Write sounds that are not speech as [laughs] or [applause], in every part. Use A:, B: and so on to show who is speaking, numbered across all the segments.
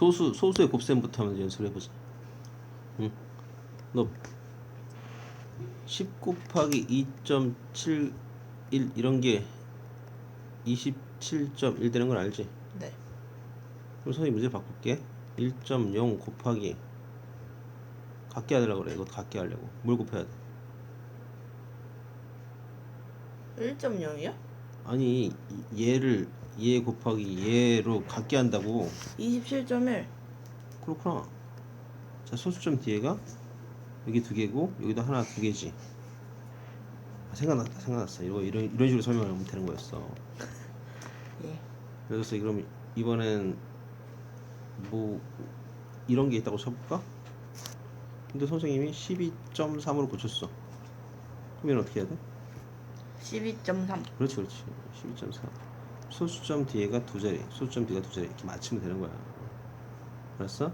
A: 소수 소수의 곱셈부터 한번 연습을 해보자. 응. 너10 곱하기 2.71 이런 게 27.1 되는 걸 알지?
B: 네.
A: 그럼 선생님 문제 바꿀게. 1.0 곱하기 같게 하려고 그래. 이거 같게 하려고. 뭘 곱해야 돼?
B: 1.0이요?
A: 아니 이- 얘를 얘 곱하기 얘로 같게 한다고.
B: 27.1.
A: 그렇구나. 자 소수점 뒤에가 여기 두 개고 여기도 하나 두 개지. 아, 생각났다 생각났어. 이거 이런 이런 식으로 설명하면 되는 거였어. [laughs]
B: 예.
A: 그래서 그럼 이번엔 뭐 이런 게 있다고 쳐볼까? 근데 선생님이 12.3으로 고쳤어. 그러면 어떻게 해야 돼?
B: 12.3.
A: 그렇지 그렇지. 12.4 소수점 뒤에가 두 자리 소수점 뒤가 두 자리 이렇게 맞추면 되는 거야. 알았어?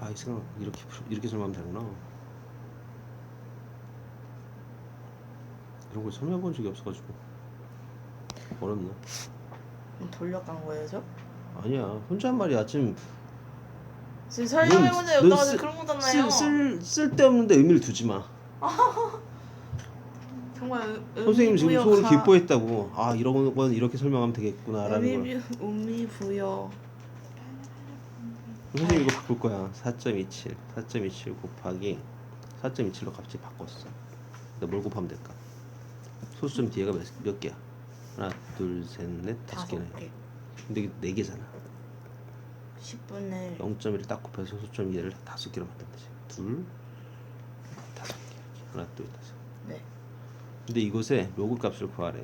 A: 아 이 생각 이렇게 풀- 이렇게 설명하면 되구나. 이런 걸 설명해 본 적이 없어가지고. 어렵네
B: 돌려간 거예요, 저?
A: 아니야. 혼잣말이야. 지금
B: 지금 설명해본 적이
A: 넌
B: 없다고
A: 쓰-
B: 그런 거잖아요.
A: 쓸, 쓸, 쓸데없는데 의미를 두지 마 [laughs]
B: 정말 의-
A: 선생님 지금 속으로 기뻐했다고 아 이런 건 이렇게 설명하면 되겠구나라는 걸
B: 의미, 부- 부여.
A: 선생님 이거 바꿀 거야. 4.27. 4.27 곱하기 4.27로 값이 바꿨어. 근데 뭘 곱하면 될까? 소수점 뒤에가 몇, 몇 개야? 하나, 둘, 셋, 넷,
B: 다섯
A: 개네.
B: 개.
A: 근데 이게 네 개잖아.
B: 10분의
A: 0.1을 딱 곱해서 소수점 2를 다섯 개로 만든 거지. 둘, 다섯 개. 하나, 둘, 다섯.
B: 네.
A: 근데 이곳에 로그 값을 구하래.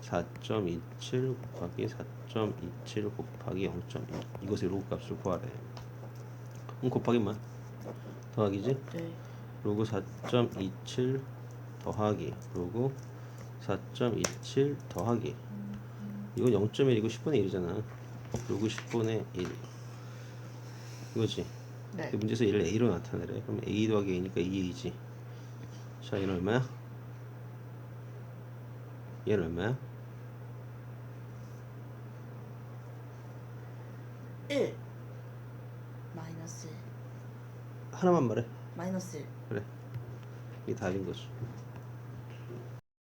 A: 4.27 곱하기 4.27 곱하기 0.1 이것의 로그 값을 구하래. 그럼 곱하기만 더하기지?
B: 네.
A: 로그 4.27 더하기 로그 4.27 더하기 이건 0.1이고 10분의 1이잖아. 로그 10분의 1 이거지.
B: 네.
A: 그 문제에서 얘를 a로 나타내래. 그럼 a 더하기 a니까 2a지. 자, 얘는 얼마야? 얘는 얼마야?
B: 1. 마이너스
A: 하나만 말해.
B: 마이너스 1.
A: 그래. 이게 답인 거지.